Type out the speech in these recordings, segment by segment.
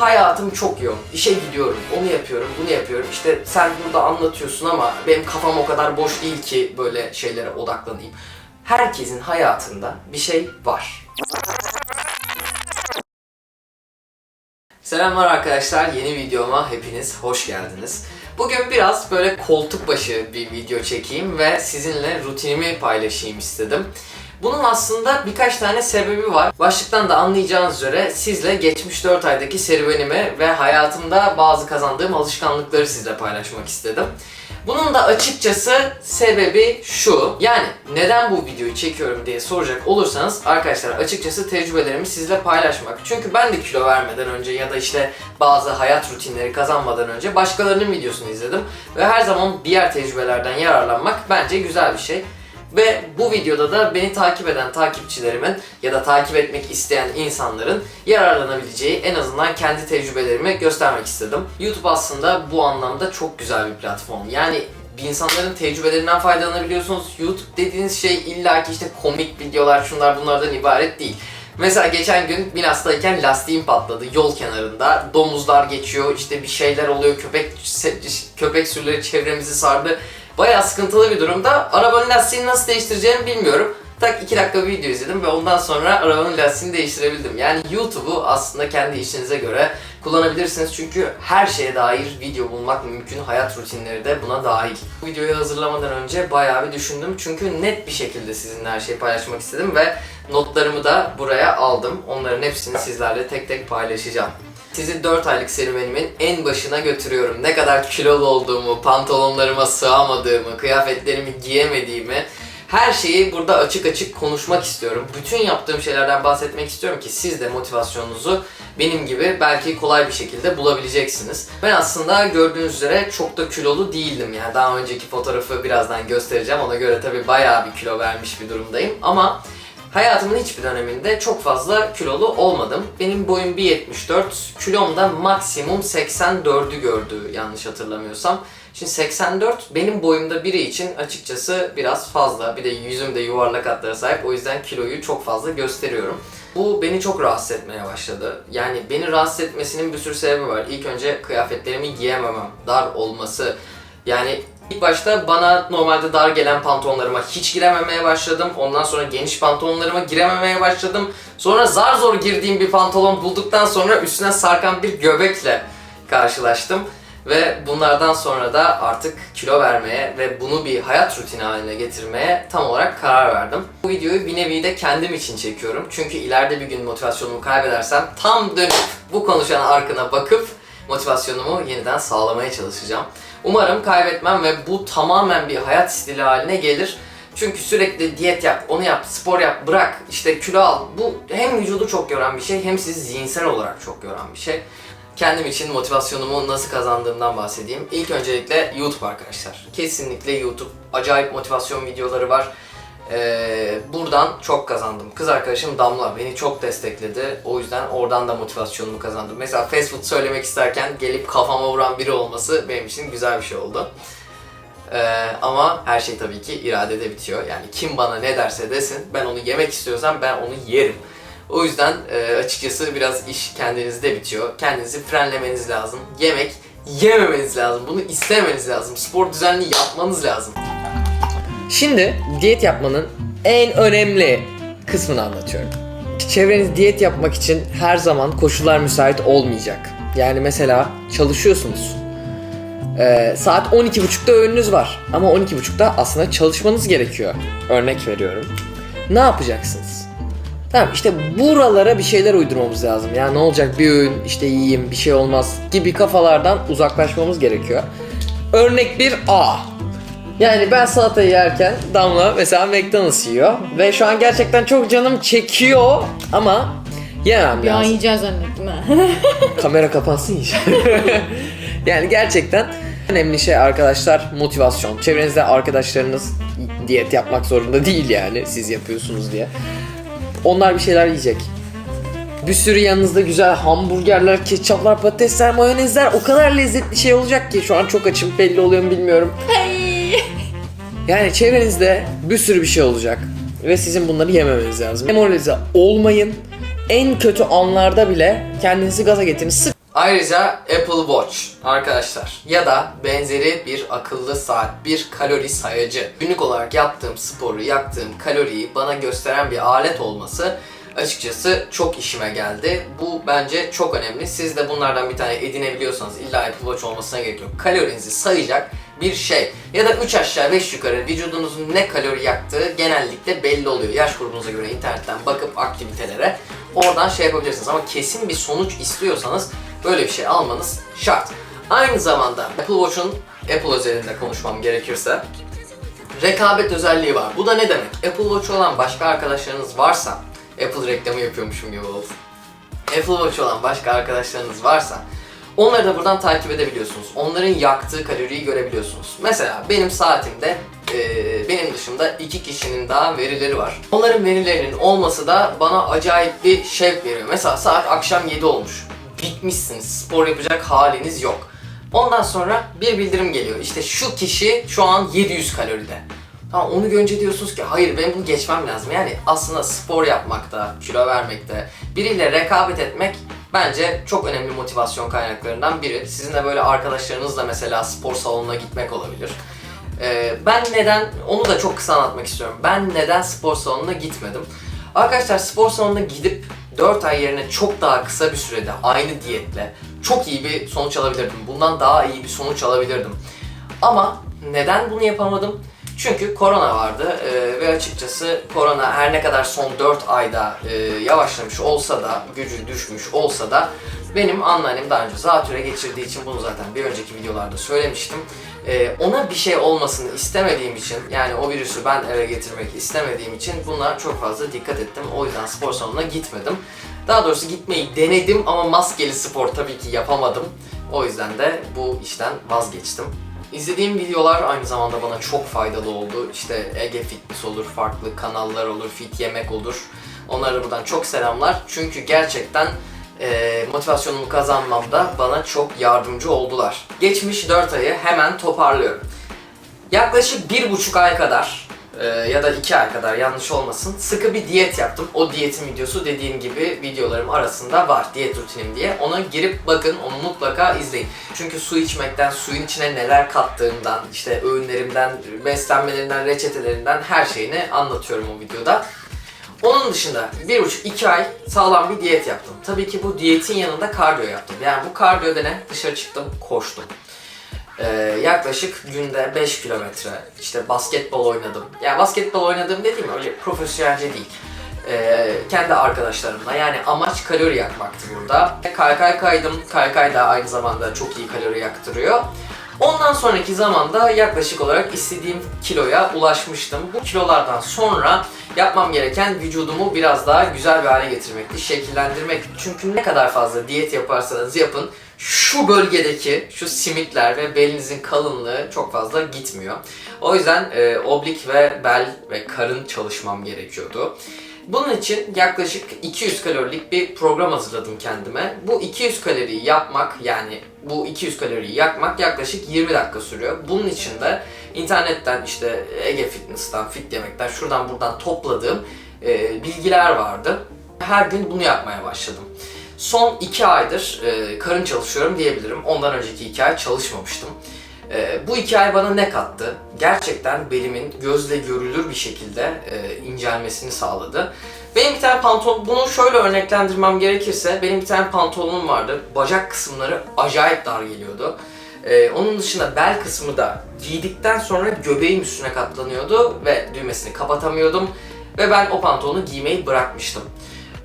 hayatım çok yoğun. İşe gidiyorum, onu yapıyorum, bunu yapıyorum. İşte sen burada anlatıyorsun ama benim kafam o kadar boş değil ki böyle şeylere odaklanayım. Herkesin hayatında bir şey var. Selamlar arkadaşlar, yeni videoma hepiniz hoş geldiniz. Bugün biraz böyle koltuk başı bir video çekeyim ve sizinle rutinimi paylaşayım istedim. Bunun aslında birkaç tane sebebi var. Başlıktan da anlayacağınız üzere sizle geçmiş 4 aydaki serüvenimi ve hayatımda bazı kazandığım alışkanlıkları sizle paylaşmak istedim. Bunun da açıkçası sebebi şu. Yani neden bu videoyu çekiyorum diye soracak olursanız arkadaşlar açıkçası tecrübelerimi sizle paylaşmak. Çünkü ben de kilo vermeden önce ya da işte bazı hayat rutinleri kazanmadan önce başkalarının videosunu izledim. Ve her zaman diğer tecrübelerden yararlanmak bence güzel bir şey. Ve bu videoda da beni takip eden takipçilerimin ya da takip etmek isteyen insanların yararlanabileceği en azından kendi tecrübelerimi göstermek istedim. YouTube aslında bu anlamda çok güzel bir platform. Yani insanların tecrübelerinden faydalanabiliyorsunuz. YouTube dediğiniz şey illaki işte komik videolar şunlar bunlardan ibaret değil. Mesela geçen gün Milas'tayken lastiğim patladı yol kenarında. Domuzlar geçiyor, işte bir şeyler oluyor, köpek köpek sürüleri çevremizi sardı. Bayağı sıkıntılı bir durumda. Arabanın lastiğini nasıl değiştireceğimi bilmiyorum. Tak 2 dakika bir video izledim ve ondan sonra arabanın lastiğini değiştirebildim. Yani YouTube'u aslında kendi işinize göre kullanabilirsiniz. Çünkü her şeye dair video bulmak mümkün. Hayat rutinleri de buna dahil. Bu videoyu hazırlamadan önce bayağı bir düşündüm. Çünkü net bir şekilde sizinle her şeyi paylaşmak istedim ve notlarımı da buraya aldım. Onların hepsini sizlerle tek tek paylaşacağım. Sizi 4 aylık serüvenimin en başına götürüyorum. Ne kadar kilolu olduğumu, pantolonlarıma sığamadığımı, kıyafetlerimi giyemediğimi, her şeyi burada açık açık konuşmak istiyorum. Bütün yaptığım şeylerden bahsetmek istiyorum ki siz de motivasyonunuzu benim gibi belki kolay bir şekilde bulabileceksiniz. Ben aslında gördüğünüz üzere çok da kilolu değildim yani. Daha önceki fotoğrafı birazdan göstereceğim. Ona göre tabii bayağı bir kilo vermiş bir durumdayım. Ama Hayatımın hiçbir döneminde çok fazla kilolu olmadım. Benim boyum 1.74, kilom da maksimum 84'ü gördü yanlış hatırlamıyorsam. Şimdi 84 benim boyumda biri için açıkçası biraz fazla. Bir de yüzüm de yuvarlak hatlara sahip o yüzden kiloyu çok fazla gösteriyorum. Bu beni çok rahatsız etmeye başladı. Yani beni rahatsız etmesinin bir sürü sebebi var. İlk önce kıyafetlerimi giyememem, dar olması. Yani İlk başta bana normalde dar gelen pantolonlarıma hiç girememeye başladım. Ondan sonra geniş pantolonlarıma girememeye başladım. Sonra zar zor girdiğim bir pantolon bulduktan sonra üstüne sarkan bir göbekle karşılaştım. Ve bunlardan sonra da artık kilo vermeye ve bunu bir hayat rutini haline getirmeye tam olarak karar verdim. Bu videoyu bir nevi de kendim için çekiyorum. Çünkü ileride bir gün motivasyonumu kaybedersem tam dönüp bu konuşan arkana bakıp motivasyonumu yeniden sağlamaya çalışacağım. Umarım kaybetmem ve bu tamamen bir hayat stili haline gelir. Çünkü sürekli diyet yap, onu yap, spor yap, bırak, işte kilo al. Bu hem vücudu çok yoran bir şey hem sizi zihinsel olarak çok yoran bir şey. Kendim için motivasyonumu nasıl kazandığımdan bahsedeyim. İlk öncelikle YouTube arkadaşlar. Kesinlikle YouTube. Acayip motivasyon videoları var. Ee, buradan çok kazandım. Kız arkadaşım Damla beni çok destekledi. O yüzden oradan da motivasyonumu kazandım. Mesela fast food söylemek isterken gelip kafama vuran biri olması benim için güzel bir şey oldu. Ee, ama her şey tabii ki iradede bitiyor. Yani kim bana ne derse desin ben onu yemek istiyorsam ben onu yerim. O yüzden e, açıkçası biraz iş kendinizde bitiyor. Kendinizi frenlemeniz lazım. Yemek yememeniz lazım. Bunu istemeniz lazım. Spor düzenli yapmanız lazım. Şimdi diyet yapmanın en önemli kısmını anlatıyorum. Çevreniz diyet yapmak için her zaman koşullar müsait olmayacak. Yani mesela çalışıyorsunuz. Ee, saat 12.30'da öğününüz var. Ama 12.30'da aslında çalışmanız gerekiyor. Örnek veriyorum. Ne yapacaksınız? Tamam işte buralara bir şeyler uydurmamız lazım. Yani ne olacak bir öğün işte yiyeyim bir şey olmaz gibi kafalardan uzaklaşmamız gerekiyor. Örnek bir A. Yani ben salatayı yerken Damla mesela McDonald's yiyor ve şu an gerçekten çok canım çekiyor ama yemem Bir an lazım. yiyeceğiz zannettim ha. Kamera kapansın inşallah. yani gerçekten önemli şey arkadaşlar motivasyon. Çevrenizde arkadaşlarınız diyet yapmak zorunda değil yani siz yapıyorsunuz diye. Onlar bir şeyler yiyecek. Bir sürü yanınızda güzel hamburgerler, ketçaplar, patatesler, mayonezler o kadar lezzetli şey olacak ki şu an çok açım belli oluyor mu bilmiyorum. Yani çevrenizde bir sürü bir şey olacak ve sizin bunları yememeniz lazım. Demoralize olmayın. En kötü anlarda bile kendinizi gaza getirin. Sık Ayrıca Apple Watch arkadaşlar ya da benzeri bir akıllı saat, bir kalori sayacı. Günlük olarak yaptığım sporu, yaktığım kaloriyi bana gösteren bir alet olması açıkçası çok işime geldi. Bu bence çok önemli. Siz de bunlardan bir tane edinebiliyorsanız illa Apple Watch olmasına gerek yok. Kalorinizi sayacak bir şey. Ya da 3 aşağı 5 yukarı vücudunuzun ne kalori yaktığı genellikle belli oluyor. Yaş grubunuza göre internetten bakıp aktivitelere oradan şey yapabilirsiniz. Ama kesin bir sonuç istiyorsanız böyle bir şey almanız şart. Aynı zamanda Apple Watch'un Apple özelinde konuşmam gerekirse rekabet özelliği var. Bu da ne demek? Apple Watch olan başka arkadaşlarınız varsa Apple reklamı yapıyormuşum gibi oldu. Apple Watch olan başka arkadaşlarınız varsa onları da buradan takip edebiliyorsunuz. Onların yaktığı kaloriyi görebiliyorsunuz. Mesela benim saatimde e, benim dışımda iki kişinin daha verileri var. Onların verilerinin olması da bana acayip bir şevk veriyor. Mesela saat akşam 7 olmuş. Bitmişsiniz. Spor yapacak haliniz yok. Ondan sonra bir bildirim geliyor. İşte şu kişi şu an 700 kaloride. Tamam onu görünce diyorsunuz ki hayır ben bunu geçmem lazım. Yani aslında spor yapmakta, kilo vermekte, biriyle rekabet etmek bence çok önemli motivasyon kaynaklarından biri. Sizin de böyle arkadaşlarınızla mesela spor salonuna gitmek olabilir. Ee, ben neden, onu da çok kısa anlatmak istiyorum. Ben neden spor salonuna gitmedim? Arkadaşlar spor salonuna gidip 4 ay yerine çok daha kısa bir sürede aynı diyetle çok iyi bir sonuç alabilirdim. Bundan daha iyi bir sonuç alabilirdim. Ama neden bunu yapamadım? Çünkü korona vardı ee, ve açıkçası korona her ne kadar son 4 ayda e, yavaşlamış olsa da, gücü düşmüş olsa da benim anneannem daha önce zatüre geçirdiği için bunu zaten bir önceki videolarda söylemiştim. Ee, ona bir şey olmasını istemediğim için yani o virüsü ben eve getirmek istemediğim için bunlar çok fazla dikkat ettim. O yüzden spor salonuna gitmedim. Daha doğrusu gitmeyi denedim ama maskeli spor tabii ki yapamadım. O yüzden de bu işten vazgeçtim. İzlediğim videolar aynı zamanda bana çok faydalı oldu. İşte Ege Fitness olur, farklı kanallar olur, Fit Yemek olur. Onlara buradan çok selamlar. Çünkü gerçekten e, motivasyonumu kazanmamda bana çok yardımcı oldular. Geçmiş 4 ayı hemen toparlıyorum. Yaklaşık bir buçuk ay kadar e, ya da iki ay kadar yanlış olmasın sıkı bir diyet yaptım. O diyetin videosu dediğim gibi videolarım arasında var diyet rutinim diye. Ona girip bakın onu mutlaka izleyin. Çünkü su içmekten, suyun içine neler kattığımdan, işte öğünlerimden, beslenmelerinden, reçetelerinden her şeyini anlatıyorum o videoda. Onun dışında bir buçuk iki ay sağlam bir diyet yaptım. Tabii ki bu diyetin yanında kardiyo yaptım. Yani bu kardiyoda ne? Dışarı çıktım, koştum. Ee, yaklaşık günde 5 kilometre işte basketbol oynadım. Yani basketbol oynadım dediğim öyle profesyonelce değil. Ee, kendi arkadaşlarımla yani amaç kalori yakmaktı burada. Kaykay kaydım. Kaykay da aynı zamanda çok iyi kalori yaktırıyor. Ondan sonraki zamanda yaklaşık olarak istediğim kiloya ulaşmıştım. Bu kilolardan sonra yapmam gereken vücudumu biraz daha güzel bir hale getirmekti, şekillendirmek. Çünkü ne kadar fazla diyet yaparsanız yapın şu bölgedeki şu simitler ve belinizin kalınlığı çok fazla gitmiyor. O yüzden e, oblik ve bel ve karın çalışmam gerekiyordu. Bunun için yaklaşık 200 kalorilik bir program hazırladım kendime. Bu 200 kaloriyi yapmak yani bu 200 kaloriyi yakmak yaklaşık 20 dakika sürüyor. Bunun için de internetten işte Ege Fitness'tan, Fit Yemek'ten şuradan buradan topladığım e, bilgiler vardı. Her gün bunu yapmaya başladım. Son 2 aydır e, karın çalışıyorum diyebilirim. Ondan önceki 2 ay çalışmamıştım. E, bu 2 ay bana ne kattı? Gerçekten belimin gözle görülür bir şekilde e, incelmesini sağladı. Benim bir tane pantolon, bunu şöyle örneklendirmem gerekirse benim bir tane pantolonum vardı. Bacak kısımları acayip dar geliyordu. Ee, onun dışında bel kısmı da giydikten sonra göbeğim üstüne katlanıyordu ve düğmesini kapatamıyordum. Ve ben o pantolonu giymeyi bırakmıştım.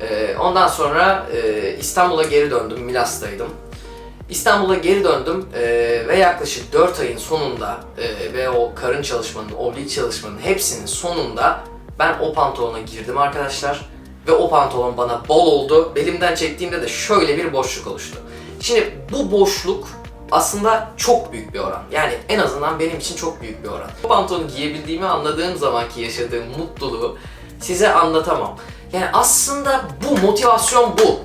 Ee, ondan sonra e, İstanbul'a geri döndüm, Milas'taydım. İstanbul'a geri döndüm e, ve yaklaşık 4 ayın sonunda e, ve o karın çalışmanın, oblik çalışmanın hepsinin sonunda ben o pantolona girdim arkadaşlar. Ve o pantolon bana bol oldu. Belimden çektiğimde de şöyle bir boşluk oluştu. Şimdi bu boşluk aslında çok büyük bir oran. Yani en azından benim için çok büyük bir oran. Bu pantolonu giyebildiğimi anladığım zamanki yaşadığım mutluluğu size anlatamam. Yani aslında bu motivasyon bu.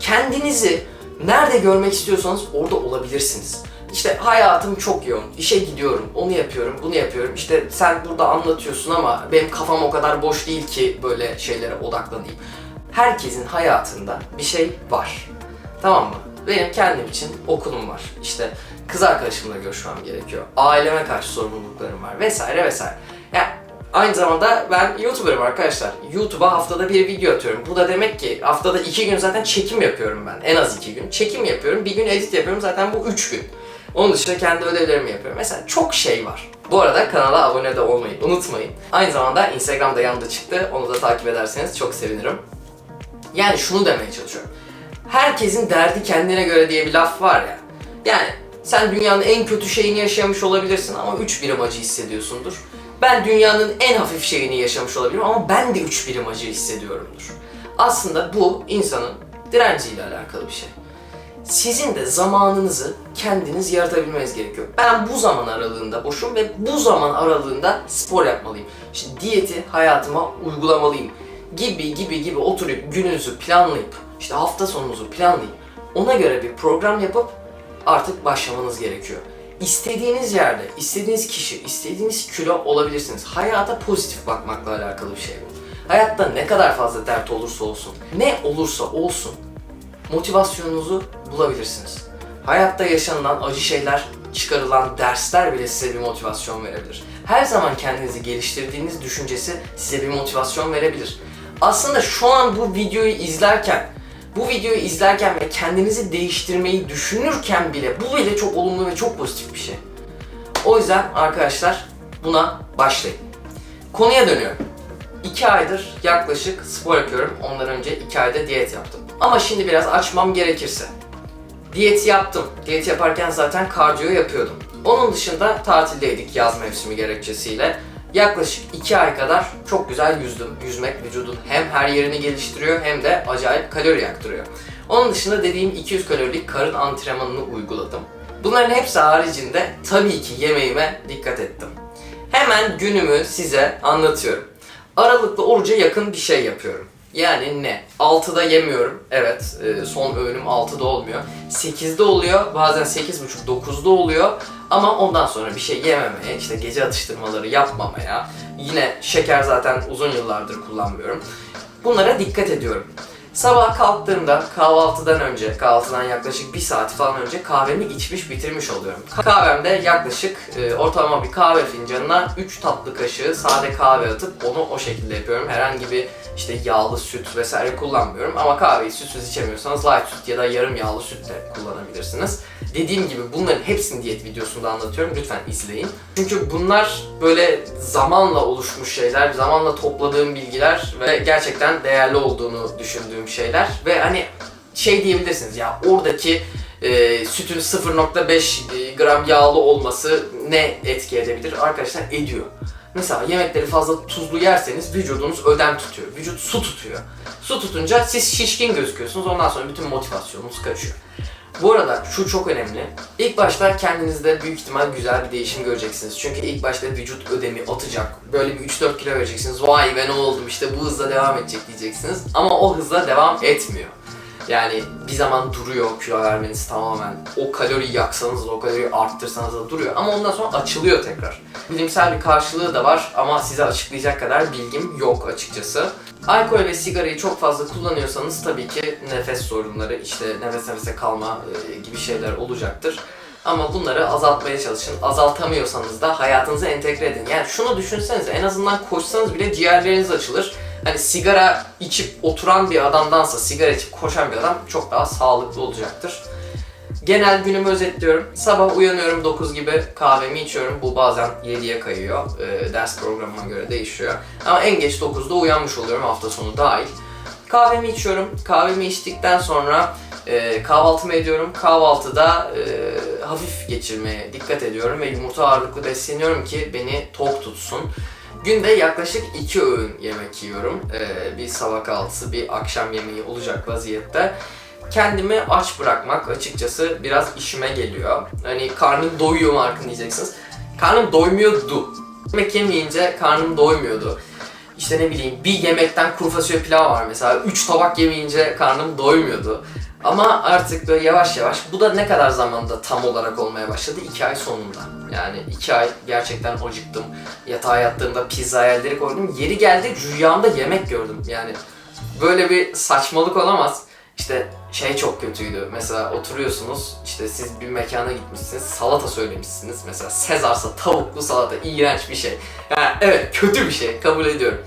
Kendinizi nerede görmek istiyorsanız orada olabilirsiniz. İşte hayatım çok yoğun, işe gidiyorum, onu yapıyorum, bunu yapıyorum. İşte sen burada anlatıyorsun ama benim kafam o kadar boş değil ki böyle şeylere odaklanayım. Herkesin hayatında bir şey var. Tamam mı? benim kendim için okulum var. İşte kız arkadaşımla görüşmem gerekiyor. Aileme karşı sorumluluklarım var vesaire vesaire. Yani aynı zamanda ben YouTuber'ım arkadaşlar. YouTube'a haftada bir video atıyorum. Bu da demek ki haftada iki gün zaten çekim yapıyorum ben. En az iki gün. Çekim yapıyorum. Bir gün edit yapıyorum. Zaten bu üç gün. Onun dışında kendi ödevlerimi yapıyorum. Mesela çok şey var. Bu arada kanala abone de olmayı unutmayın. Aynı zamanda Instagram'da yanında çıktı. Onu da takip ederseniz çok sevinirim. Yani şunu demeye çalışıyorum. Herkesin derdi kendine göre diye bir laf var ya. Yani sen dünyanın en kötü şeyini yaşamış olabilirsin ama 3 birim acı hissediyorsundur. Ben dünyanın en hafif şeyini yaşamış olabilirim ama ben de 3 birim acı hissediyorumdur. Aslında bu insanın direnciyle alakalı bir şey. Sizin de zamanınızı kendiniz yaratabilmeniz gerekiyor. Ben bu zaman aralığında boşum ve bu zaman aralığında spor yapmalıyım. İşte diyeti hayatıma uygulamalıyım gibi gibi gibi oturup gününüzü planlayıp işte hafta sonunuzu planlayıp ona göre bir program yapıp artık başlamanız gerekiyor. İstediğiniz yerde, istediğiniz kişi, istediğiniz kilo olabilirsiniz. Hayata pozitif bakmakla alakalı bir şey bu. Hayatta ne kadar fazla dert olursa olsun, ne olursa olsun motivasyonunuzu bulabilirsiniz. Hayatta yaşanılan acı şeyler, çıkarılan dersler bile size bir motivasyon verebilir. Her zaman kendinizi geliştirdiğiniz düşüncesi size bir motivasyon verebilir. Aslında şu an bu videoyu izlerken, bu videoyu izlerken ve kendinizi değiştirmeyi düşünürken bile bu bile çok olumlu ve çok pozitif bir şey. O yüzden arkadaşlar buna başlayın. Konuya dönüyorum. 2 aydır yaklaşık spor yapıyorum. Ondan önce 2 ayda diyet yaptım. Ama şimdi biraz açmam gerekirse. Diyet yaptım. Diyet yaparken zaten kardiyo yapıyordum. Onun dışında tatildeydik yaz mevsimi gerekçesiyle. Yaklaşık 2 ay kadar çok güzel yüzdüm. Yüzmek vücudun hem her yerini geliştiriyor hem de acayip kalori yaktırıyor. Onun dışında dediğim 200 kalorilik karın antrenmanını uyguladım. Bunların hepsi haricinde tabii ki yemeğime dikkat ettim. Hemen günümü size anlatıyorum. Aralıklı oruca yakın bir şey yapıyorum. Yani ne? 6'da yemiyorum. Evet, e, son öğünüm 6'da olmuyor. 8'de oluyor, bazen 8.30 9'da oluyor. Ama ondan sonra bir şey yememeye, işte gece atıştırmaları yapmamaya, yine şeker zaten uzun yıllardır kullanmıyorum. Bunlara dikkat ediyorum. Sabah kalktığımda kahvaltıdan önce, kahvaltıdan yaklaşık bir saat falan önce kahvemi içmiş bitirmiş oluyorum. Kahvemde yaklaşık e, ortalama bir kahve fincanına 3 tatlı kaşığı sade kahve atıp onu o şekilde yapıyorum. Herhangi bir işte yağlı süt vesaire kullanmıyorum ama kahveyi sütsüz içemiyorsanız light süt ya da yarım yağlı süt de kullanabilirsiniz. Dediğim gibi bunların hepsini diyet videosunda anlatıyorum. Lütfen izleyin. Çünkü bunlar böyle zamanla oluşmuş şeyler, zamanla topladığım bilgiler ve gerçekten değerli olduğunu düşündüğüm şeyler. Ve hani şey diyebilirsiniz ya oradaki e, sütün 0.5 gram yağlı olması ne etki edebilir? Arkadaşlar ediyor. Mesela yemekleri fazla tuzlu yerseniz vücudunuz ödem tutuyor. Vücut su tutuyor. Su tutunca siz şişkin gözüküyorsunuz. Ondan sonra bütün motivasyonunuz kaçıyor. Bu arada şu çok önemli. İlk başta kendinizde büyük ihtimal güzel bir değişim göreceksiniz. Çünkü ilk başta vücut ödemi atacak. Böyle bir 3-4 kilo vereceksiniz. Vay be ne oldum işte bu hızla devam edecek diyeceksiniz. Ama o hızla devam etmiyor. Yani bir zaman duruyor kilo vermeniz tamamen. O kaloriyi yaksanız da o kaloriyi arttırsanız da duruyor. Ama ondan sonra açılıyor tekrar. Bilimsel bir karşılığı da var ama size açıklayacak kadar bilgim yok açıkçası. Alkol ve sigarayı çok fazla kullanıyorsanız tabii ki nefes sorunları, işte nefes nefese kalma e, gibi şeyler olacaktır. Ama bunları azaltmaya çalışın. Azaltamıyorsanız da hayatınıza entegre edin. Yani şunu düşünsenize en azından koşsanız bile ciğerleriniz açılır. Hani sigara içip oturan bir adamdansa sigara içip koşan bir adam çok daha sağlıklı olacaktır. Genel günümü özetliyorum. Sabah uyanıyorum 9 gibi kahvemi içiyorum. Bu bazen 7'ye kayıyor. Ee, ders programıma göre değişiyor. Ama en geç 9'da uyanmış oluyorum hafta sonu dahil. Kahvemi içiyorum. Kahvemi içtikten sonra e, kahvaltımı ediyorum. Kahvaltıda e, hafif geçirmeye dikkat ediyorum ve yumurta ağırlıklı besleniyorum ki beni tok tutsun. Günde yaklaşık iki öğün yemek yiyorum. Ee, bir sabah kahvaltısı, bir akşam yemeği olacak vaziyette. Kendimi aç bırakmak açıkçası biraz işime geliyor. Hani karnım doyuyor mu Arkın diyeceksiniz. Karnım doymuyordu. Yemek yemeyince karnım doymuyordu. İşte ne bileyim bir yemekten kuru fasulye pilav var mesela. 3 tabak yemeyince karnım doymuyordu. Ama artık böyle yavaş yavaş bu da ne kadar zamanda tam olarak olmaya başladı? 2 ay sonunda. Yani 2 ay gerçekten acıktım. Yatağa yattığımda pizza hayalleri koydum. Yeri geldi rüyamda yemek gördüm. Yani böyle bir saçmalık olamaz. İşte şey çok kötüydü. Mesela oturuyorsunuz, işte siz bir mekana gitmişsiniz, salata söylemişsiniz. Mesela Sezar'sa tavuklu salata, iğrenç bir şey. Yani evet kötü bir şey, kabul ediyorum.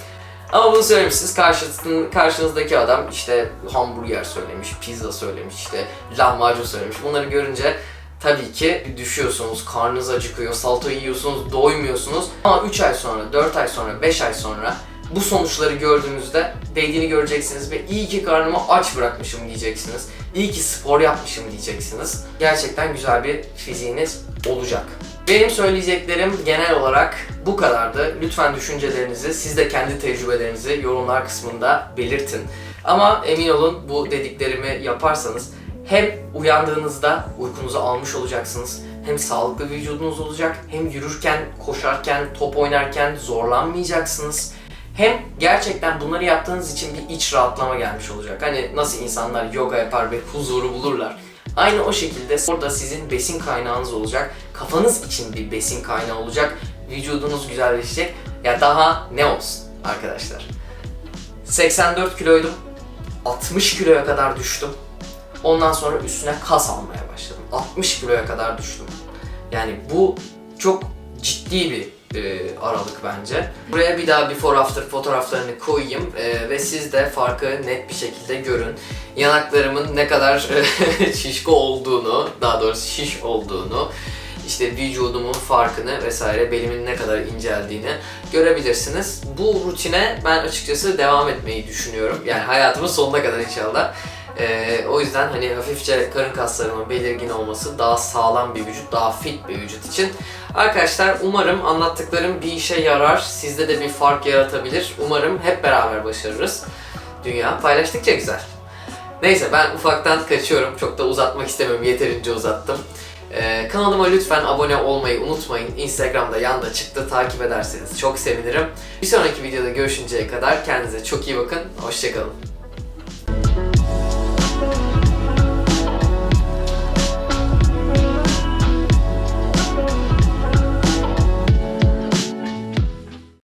Ama bunu söylemişsiniz, karşısın, karşınızdaki adam işte hamburger söylemiş, pizza söylemiş, işte lahmacun söylemiş. Bunları görünce tabii ki düşüyorsunuz, karnınız acıkıyor, salata yiyorsunuz, doymuyorsunuz. Ama 3 ay sonra, 4 ay sonra, 5 ay sonra bu sonuçları gördüğünüzde değdiğini göreceksiniz ve iyi ki karnımı aç bırakmışım diyeceksiniz. İyi ki spor yapmışım diyeceksiniz. Gerçekten güzel bir fiziğiniz olacak. Benim söyleyeceklerim genel olarak bu kadardı. Lütfen düşüncelerinizi, siz de kendi tecrübelerinizi yorumlar kısmında belirtin. Ama emin olun bu dediklerimi yaparsanız hem uyandığınızda uykunuzu almış olacaksınız, hem sağlıklı vücudunuz olacak, hem yürürken, koşarken, top oynarken zorlanmayacaksınız. Hem gerçekten bunları yaptığınız için bir iç rahatlama gelmiş olacak. Hani nasıl insanlar yoga yapar ve huzuru bulurlar. Aynı o şekilde orada sizin besin kaynağınız olacak. Kafanız için bir besin kaynağı olacak. Vücudunuz güzelleşecek. Ya daha ne olsun arkadaşlar. 84 kiloydum. 60 kiloya kadar düştüm. Ondan sonra üstüne kas almaya başladım. 60 kiloya kadar düştüm. Yani bu çok ciddi bir e, aralık bence. Buraya bir daha before after fotoğraflarını koyayım e, ve siz de farkı net bir şekilde görün. Yanaklarımın ne kadar e, şişko olduğunu, daha doğrusu şiş olduğunu, işte vücudumun farkını vesaire, belimin ne kadar inceldiğini görebilirsiniz. Bu rutine ben açıkçası devam etmeyi düşünüyorum. Yani hayatımın sonuna kadar inşallah. Ee, o yüzden hani hafifçe karın kaslarımın belirgin olması, daha sağlam bir vücut, daha fit bir vücut için. Arkadaşlar umarım anlattıklarım bir işe yarar, sizde de bir fark yaratabilir. Umarım hep beraber başarırız. Dünya paylaştıkça güzel. Neyse ben ufaktan kaçıyorum. Çok da uzatmak istemiyorum. Yeterince uzattım. Ee, kanalıma lütfen abone olmayı unutmayın. Instagram'da yanda çıktı. Takip ederseniz çok sevinirim. Bir sonraki videoda görüşünceye kadar kendinize çok iyi bakın. Hoşçakalın.